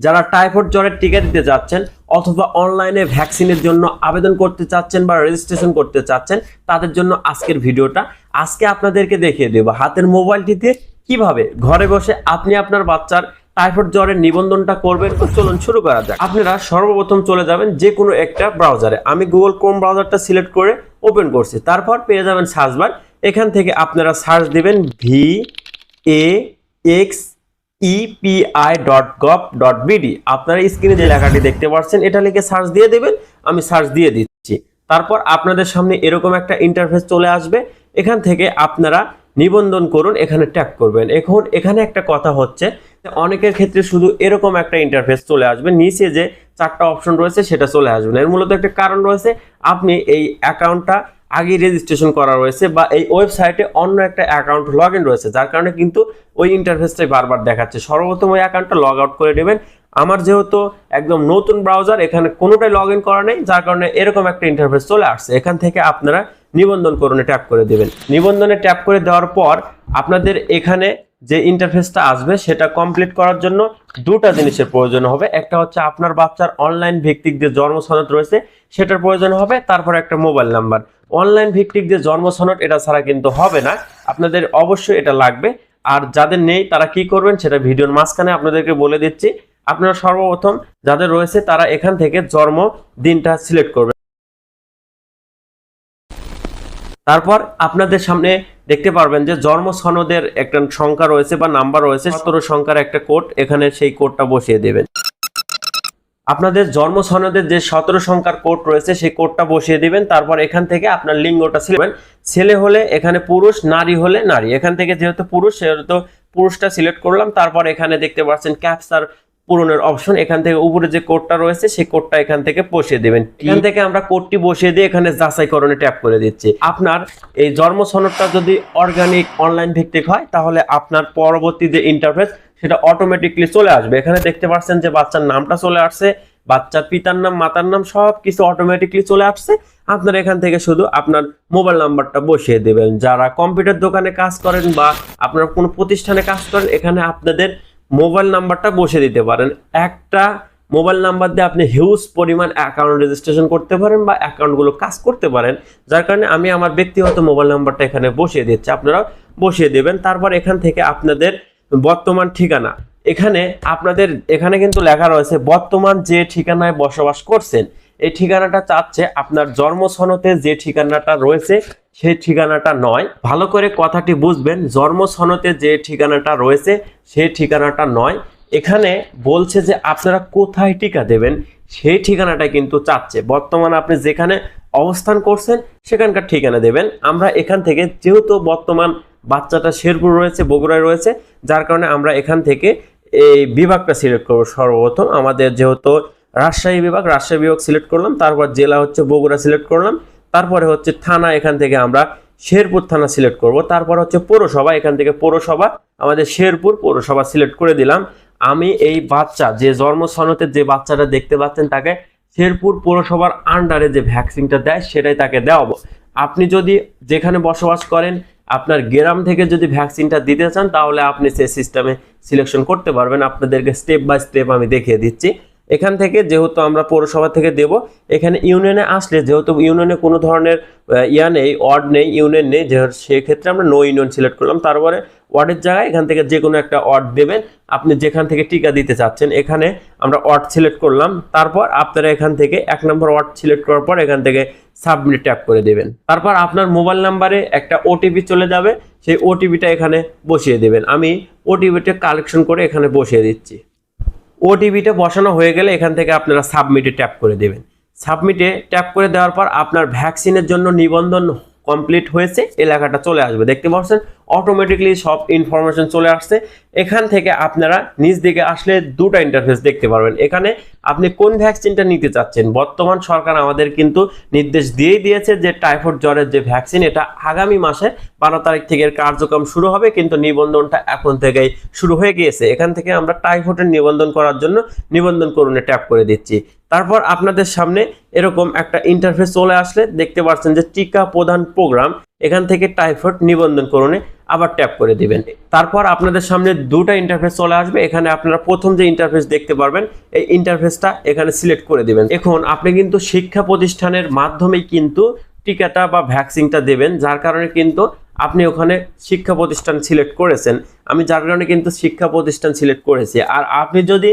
যারা টাইফয়েড জ্বরের টিকা দিতে যাচ্ছেন অথবা অনলাইনে ভ্যাকসিনের জন্য আবেদন করতে চাচ্ছেন বা রেজিস্ট্রেশন করতে চাচ্ছেন, তাদের জন্য আজকের ভিডিওটা। আজকে আপনাদেরকে দেখিয়ে দেবো হাতের মোবাইলটিতে কীভাবে ঘরে বসে আপনি আপনার বাচ্চার টাইফয়েড জ্বরের নিবন্ধনটা করবেন। তো চলুন শুরু করা যাক। আপনারা সর্বপ্রথম চলে যাবেন যে কোনো একটা ব্রাউজারে আমি গুগল ক্রোম ব্রাউজারটা সিলেক্ট করে ওপেন করছি। তারপর পেয়ে যাবেন সার্চ বার এখান থেকে আপনারা সার্চ দিবেন V A X EPI dot dot আপনারা স্ক্রিনে যে লেখাটি দেখতে পাচ্ছেন, এটা লিখে সার্চ দিয়ে দেবেন, আমি সার্চ দিয়ে দিচ্ছি। তারপর আপনাদের সামনে এরকম একটা ইন্টারফেস চলে আসবে, এখান থেকে আপনারা নিবন্ধন করুন, এখানে ট্যাগ করবেন। এখন এখানে একটা কথা হচ্ছে অনেকের ক্ষেত্রে শুধু এরকম একটা ইন্টারফেস চলে আসবে, নিচে যে চারটা অপশন রয়েছে সেটা চলে আসবে না। এর মূলত একটা কারণ রয়েছে, আপনি এই অ্যাকাউন্টটা আগে রেজিস্ট্রেশন করা রয়েছে বা এই ওয়েবসাইটে অন্য একটা অ্যাকাউন্ট লগ ইন রয়েছে, যার কারণে কিন্তু ওই ইন্টারফেসটাই বারবার দেখাচ্ছে। সর্বপ্রথম ওই অ্যাকাউন্টটা লগ আউট করে নেবেন। আমার যেহেতু একদম নতুন ব্রাউজার এখানে কোনোটাই লগ ইন করা নেই, যার কারণে এরকম একটা ইন্টারফেস চলে আসছে। এখান থেকে আপনারা নিবন্ধন করুন ট্যাপ করে দেবেন। নিবন্ধনে ট্যাপ করে দেওয়ার পর আপনাদের এখানে যে ইন্টারফেসটা আসবে, সেটা কমপ্লিট করার জন্য দুটা জিনিসের প্রয়োজন হবে। একটা হচ্ছে আপনার বাচ্চার অনলাইন ভিত্তিক যে জন্ম সনদ রয়েছে, সেটার প্রয়োজন হবে। তারপর একটা মোবাইল নাম্বার অনলাইন ভিত্তিক যে জন্ম সনদ এটা ছাড়া কিন্তু হবে না। আপনাদের অবশ্যই এটা লাগবে। আর যাদের নেই, তারা কি করবেন, সেটা ভিডিওর মাঝখানে আপনাদেরকে বলে দিচ্ছি। আপনারা সর্বপ্রথম যাদের রয়েছে, তারা এখান থেকে জন্ম দিনটা সিলেক্ট করবেন। তারপর আপনাদের সামনে দেখতে পারবেন যে জন্ম সনদের একটা সংখ্যা রয়েছে বা নাম্বার রয়েছে। সতেরো সংখ্যার একটা কোড, এখানে সেই কোডটা বসিয়ে দেবেন। আপনাদের জন্ম সনদের যে সতেরো সংখ্যার কোড রয়েছে, সেই কোডটা বসিয়ে দিবেন, তারপর এখান থেকে আপনার লিঙ্গটা সিলেক্ট ছেলে হলে এখানে পুরুষ, নারী হলে নারী। এখান থেকে যেহেতু পুরুষ, সেহেতু পুরুষটা সিলেক্ট করলাম, তারপর এখানে দেখতে পাচ্ছেন ক্যাপচার পূরণের অপশন এখান থেকে উপরে যে কোডটা রয়েছে, সেই কোডটা এখান থেকে বসিয়ে দেবেন। এখান থেকে আমরা কোডটি বসিয়ে দিয়ে এখানে যাচাইকরণে ট্যাপ করে দিচ্ছি। আপনার এই জন্ম সনদটা যদি অর্গানিক অনলাইন ভিত্তিক হয়, তাহলে আপনার পরবর্তী যে ইন্টারফেস সেটা অটোমেটিকলি চলে আসবে। এখানে দেখতে পাচ্ছেন যে বাচ্চার নামটা চলে আসছে, বাচ্চার পিতার নাম, মাতার নাম সব কিছু অটোমেটিকলি চলে আসছে। আপনার এখান থেকে শুধু আপনার মোবাইল নাম্বারটা বসিয়ে দেবেন। যারা কম্পিউটার দোকানে কাজ করেন বা আপনার কোনো প্রতিষ্ঠানে কাজ করেন, এখানে আপনাদের মোবাইল নাম্বারটা বসিয়ে দিতে পারেন। একটা মোবাইল নাম্বার দিয়ে আপনি হিউজ পরিমাণ অ্যাকাউন্ট রেজিস্ট্রেশন করতে পারেন বা অ্যাকাউন্টগুলো কাজ করতে পারেন। যার কারণে আমি আমার ব্যক্তিগত মোবাইল নাম্বারটা এখানে বসিয়ে দিচ্ছি। আপনারা বসিয়ে দেবেন। তারপর এখান থেকে আপনাদের বর্তমান ঠিকানা। এখানে আপনাদের, এখানে কিন্তু লেখা রয়েছে, বর্তমান যে ঠিকানায় বসবাস করছেন, এই ঠিকানাটা চাচ্ছে আপনার জন্ম সনদে যে ঠিকানাটা রয়েছে, সেই ঠিকানাটা নয়। ভালো করে কথাটি বুঝবেন জন্ম সনদে যে ঠিকানাটা রয়েছে, সেই ঠিকানাটা নয়। এখানে বলছে যে আপনারা কোথায় টিকা দেবেন, সেই ঠিকানাটা কিন্তু চাচ্ছে। বর্তমানে আপনি যেখানে অবস্থান করছেন, সেখানকার ঠিকানা দেবেন। আমরা এখান থেকে যেহেতু বর্তমান বাচ্চাটা শেরপুর রয়েছে, বগুড়ায় রয়েছে, যার কারণে আমরা এখান থেকে এই বিভাগটা সিলেক্ট করব সর্বপ্রথম। আমাদের যেহেতু রাজশাহী বিভাগ রাজশাহী বিভাগ সিলেক্ট করলাম, তারপর জেলা হচ্ছে বগুড়া সিলেক্ট করলাম, তারপরে হচ্ছে থানা, এখান থেকে আমরা শেরপুর থানা সিলেক্ট করব, তারপর হচ্ছে পৌরসভা, এখান থেকে পৌরসভা, আমাদের শেরপুর পৌরসভা সিলেক্ট করে দিলাম। আমি এই বাচ্চা, যে জন্ম সনতের যে বাচ্চাটা দেখতে পাচ্ছেন তাকে, শেরপুর পৌরসভার আন্ডারে যে ভ্যাকসিনটা দেয়, সেটাই তাকে দেওয়াবো। আপনি যদি যেখানে বসবাস করেন আপনার গ্রাম থেকে যদি ভ্যাকসিনটা দিতে চান, তাহলে আপনি সেই সিস্টেমে সিলেকশন করতে পারবেন। আপনাদেরকে স্টেপ বাই স্টেপ আমি দেখিয়ে দিচ্ছি। এখান থেকে যেহেতু আমরা পৌরসভা থেকে দেব, এখানে ইউনিয়নে আসলে যেহেতু ইউনিয়নে কোনো ধরনের ইয়া নেই, ওয়ার্ড নেই, ইউনিয়ন নেই যে সেক্ষেত্রে আমরা নো ইউনিয়ন সিলেক্ট করলাম। তারপরে ওয়ার্ডের জায়গায় এখান থেকে যে কোনো একটা ওয়ার্ড দেবেন, আপনি যেখান থেকে টিকা দিতে চাচ্ছেন, এখানে আমরা ওয়ার্ড সিলেক্ট করলাম। তারপর আপনারা এখান থেকে এক নম্বর ওয়ার্ড সিলেক্ট করার পর এখান থেকে সাবমিট ট্যাপ করে দেবেন। তারপর আপনার মোবাইল নাম্বারে একটা ওটিপি চলে যাবে, সেই ওটিপিটা এখানে বসিয়ে দেবেন। আমি ওটিপিটা কালেকশন করে এখানে বসিয়ে দিচ্ছি। ওটিপিটা বসানো হয়ে গেলে এখান থেকে আপনারা সাবমিটে ট্যাপ করে দেবেন। সাবমিটে ট্যাপ করে দেওয়ার পর আপনার ভ্যাকসিনের জন্য নিবন্ধন কমপ্লিট হয়েছে, এলাকাটা চলে আসবে। দেখতে পাচ্ছেন অটোমেটিকলি সব ইনফরমেশন চলে আসছে। এখান থেকে আপনারা নিজ দিকে আসলে দুটো ইন্টারফেস দেখতে পারবেন। এখানে আপনি কোন ভ্যাকসিনটা নিতে চাচ্ছেন? বর্তমান সরকার আমাদের কিন্তু নির্দেশ দিয়েই দিয়েছে যে টাইফয়েড জ্বরের যে ভ্যাকসিন এটা আগামী মাসের বারো তারিখ থেকে কার্যক্রম শুরু হবে, কিন্তু নিবন্ধনটা এখন থেকেই শুরু হয়ে গিয়েছে। এখান থেকে আমরা টাইফয়েডের নিবন্ধন করার জন্য নিবন্ধন করুনে ট্যাপ করে দিচ্ছি। তারপর আপনাদের সামনে এরকম একটা ইন্টারফেস চলে আসলে দেখতে পাচ্ছেন যে টিকা প্রদান প্রোগ্রাম এখান থেকে টাইফয়েড নিবন্ধন করণে আবার ট্যাপ করে দিবেন। তারপর আপনাদের সামনে দুটো ইন্টারফেস চলে আসবে, এখানে আপনারা প্রথম যে ইন্টারফেস দেখতে পারবেন, এই ইন্টারফেসটা এখানে সিলেক্ট করে দিবেন। এখন আপনি কিন্তু শিক্ষা প্রতিষ্ঠানের মাধ্যমেই কিন্তু টিকাটা বা ভ্যাকসিনটা দেবেন, যার কারণে কিন্তু আপনি ওখানে শিক্ষা প্রতিষ্ঠান সিলেক্ট করেছেন। আমি যার কারণে কিন্তু শিক্ষা প্রতিষ্ঠান সিলেক্ট করেছি। আর আপনি যদি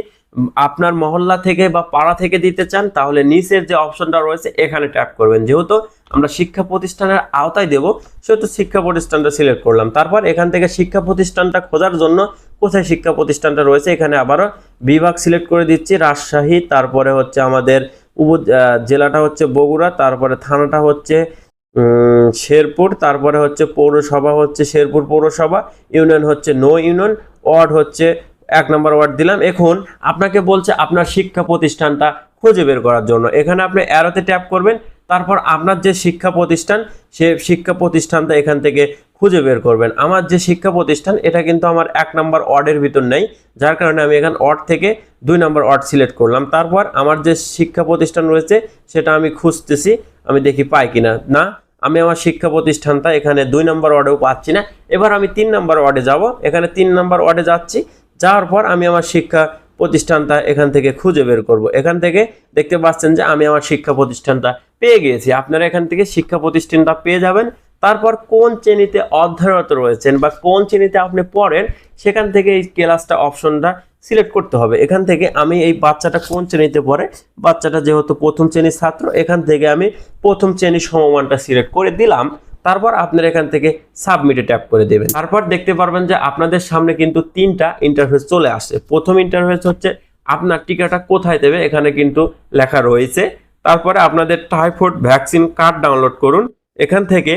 আপনার মহল্লা থেকে বা পাড়া থেকে দিতে চান, তাহলে নিচের যে অপশনটা রয়েছে, এখানে ট্যাপ করবেন। যেহেতু আমরা শিক্ষা প্রতিষ্ঠানের আওতায় দেব, সেহেতু শিক্ষা প্রতিষ্ঠানটা সিলেক্ট করলাম। তারপর এখান থেকে শিক্ষা প্রতিষ্ঠানটা খোঁজার জন্য কোথায় শিক্ষা প্রতিষ্ঠানটা রয়েছে, এখানে আবারও বিভাগ সিলেক্ট করে দিচ্ছি, রাজশাহী, তারপরে হচ্ছে আমাদের উপ জেলাটা হচ্ছে বগুড়া, তারপরে থানাটা হচ্ছে শেরপুর, তারপরে হচ্ছে পৌরসভা হচ্ছে শেরপুর পৌরসভা, ইউনিয়ন হচ্ছে নো ইউনিয়ন, ওয়ার্ড হচ্ছে এক নম্বর ওয়ার্ড দিলাম। এখন আপনাকে বলছে আপনার শিক্ষা প্রতিষ্ঠানটা খুঁজে বের করার জন্য। এখানে আপনি অ্যারোতে ট্যাপ করবেন, তারপর আপনার যে শিক্ষা প্রতিষ্ঠান, সে শিক্ষা প্রতিষ্ঠানটা এখান থেকে খুঁজে বের করবেন। আমার যে শিক্ষা প্রতিষ্ঠান, এটা কিন্তু আমার এক নম্বর ওয়ার্ডের ভিতর নেই, যার কারণে আমি এখানে ওয়ার্ড থেকে দুই নম্বর ওয়ার্ড সিলেক্ট করলাম। তারপর আমার যে শিক্ষা প্রতিষ্ঠান রয়েছে, সেটা আমি খুঁজতেছি, আমি দেখি পাই কিনা। না, আমি আমার শিক্ষা প্রতিষ্ঠানটা এখানে দুই নম্বর ওয়ার্ডেও পাচ্ছি না। এবার আমি তিন নম্বর ওয়ার্ডে যাব। এখানে তিন নম্বর ওয়ার্ডে যাচ্ছি। যাওয়ার পর আমি আমার শিক্ষা প্রতিষ্ঠানটা এখান থেকে খুঁজে বের করব। এখান থেকে দেখতে পাচ্ছেন যে আমি আমার শিক্ষা প্রতিষ্ঠানটা পেয়ে গিয়েছি। আপনারা এখান থেকে শিক্ষা প্রতিষ্ঠানটা পেয়ে যাবেন। তারপর কোন শ্রেণীতে অধ্যয়নরত রয়েছেন বা কোন শ্রেণীতে আপনি পড়েন, সেখান থেকে এই ক্লাসটা, অপশনটা সিলেক্ট করতে হবে। এখান থেকে আমি এই বাচ্চাটা কোন শ্রেণীতে পড়ে, বাচ্চাটা যেহেতু প্রথম শ্রেণির ছাত্র, এখান থেকে আমি প্রথম শ্রেণির সমমানটা সিলেক্ট করে দিলাম। তারপর আপনারা এখান থেকে সাবমিটে ট্যাপ করে দেবেন। তারপর দেখতে পারবেন যে আপনাদের সামনে কিন্তু তিনটা ইন্টারফেস চলে আসে প্রথম ইন্টারফেস হচ্ছে আপনার টিকাটা কোথায় দেবে, এখানে কিন্তু লেখা রয়েছে। তারপরে আপনাদের টাইফয়েড ভ্যাকসিন কার্ড ডাউনলোড করুন। এখান থেকে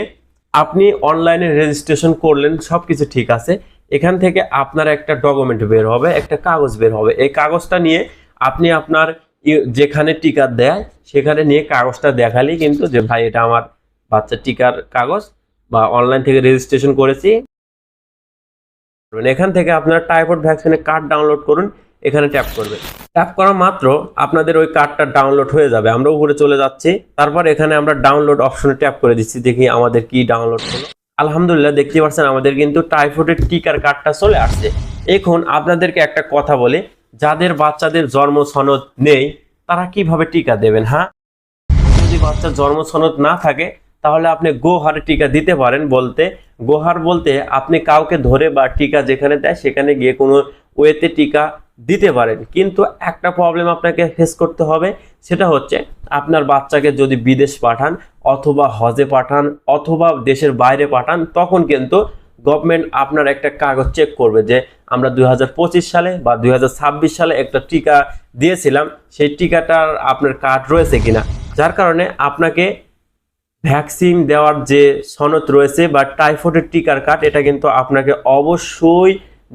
আপনি অনলাইনে রেজিস্ট্রেশন করলেন সব কিছু ঠিক আছে। এখান থেকে আপনার একটা ডকুমেন্ট বের হবে, একটা কাগজ বের হবে। এই কাগজটা নিয়ে আপনি আপনার যেখানে টিকা দেয়, সেখানে নিয়ে কাগজটা দেখালেই কিন্তু যে ভাই, এটা আমার বাচ্চার টিকার কাগজ বা অনলাইন থেকে রেজিস্ট্রেশন করেছি। এখান থেকে আপনার টাইফয়েড ভ্যাকসিনের কার্ড ডাউনলোড করুন, এখানে ট্যাপ করবেন। ট্যাপ করা মাত্র আপনাদের ওই কার্ডটা ডাউনলোড হয়ে যাবে। আমরা উপরে চলে যাচ্ছি, তারপর এখানে আমরা ডাউনলোড অপশনে ট্যাপ করে দিচ্ছি, দেখি আমাদের কি ডাউনলোড হলো। আলহামদুলিল্লাহ, দেখতে পাচ্ছেন আমাদের কিন্তু টাইফয়েডের টিকার কার্ডটা চলে আসছে। এখন আপনাদেরকে একটা কথা বলি, যাদের বাচ্চাদের জন্ম সনদ নেই, তারা কীভাবে টিকা দেবেন হ্যাঁ? যদি বাচ্চার জন্ম সনদ না থাকে তাহলে আপনি গোহারে টিকা দিতে পারেন বলতে। গোহার বলতে আপনি কাউকে ধরে বা টিকা যেখানে দেয় সেখানে গিয়ে কোনো ওয়েতে টিকা দিতে পারেন। কিন্তু একটা প্রবলেম আপনাকে ফেস করতে হবে, সেটা হচ্ছে আপনার বাচ্চাকে যদি বিদেশ পাঠান অথবা হজে পাঠান অথবা দেশের বাইরে পাঠান, তখন কিন্তু গভর্নমেন্ট আপনার একটা কাগজ চেক করবে যে আমরা দু হাজার পঁচিশ সালে বা দুই হাজার ছাব্বিশ সালে একটা টিকা দিয়েছিলাম, সেই টিকাটার আপনার কার্ড রয়েছে কিনা। যার কারণে আপনাকে ভ্যাকসিন দেওয়ার যে সনদ রয়েছে বা টাইফয়েডের টিকার কার্ড, এটা কিন্তু আপনাকে অবশ্যই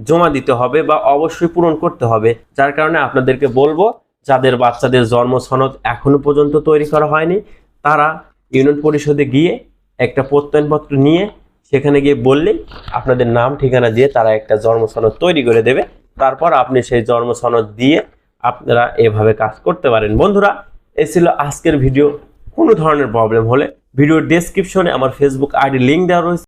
জমা দিতে হবে বা অবশ্যই পূরণ করতে হবে। যার কারণে আপনাদেরকে বলব, যাদের বাচ্চাদের জন্ম সনদ এখনও পর্যন্ত তৈরি করা হয়নি, তারা ইউনিয়ন পরিষদে গিয়ে একটা প্রত্যয়নপত্র নিয়ে সেখানে গিয়ে বললেই আপনাদের নাম, ঠিকানা দিয়ে তারা একটা জন্ম সনদ তৈরি করে দেবে। তারপর আপনি সেই জন্ম সনদ দিয়ে আপনারা এভাবে কাজ করতে পারেন। বন্ধুরা, এ ছিল আজকের ভিডিও। কোনো ধরনের প্রবলেম হলে ভিডিওর ডেসক্রিপশনে আমার ফেসবুক আইডি লিঙ্ক দেওয়া রয়েছে।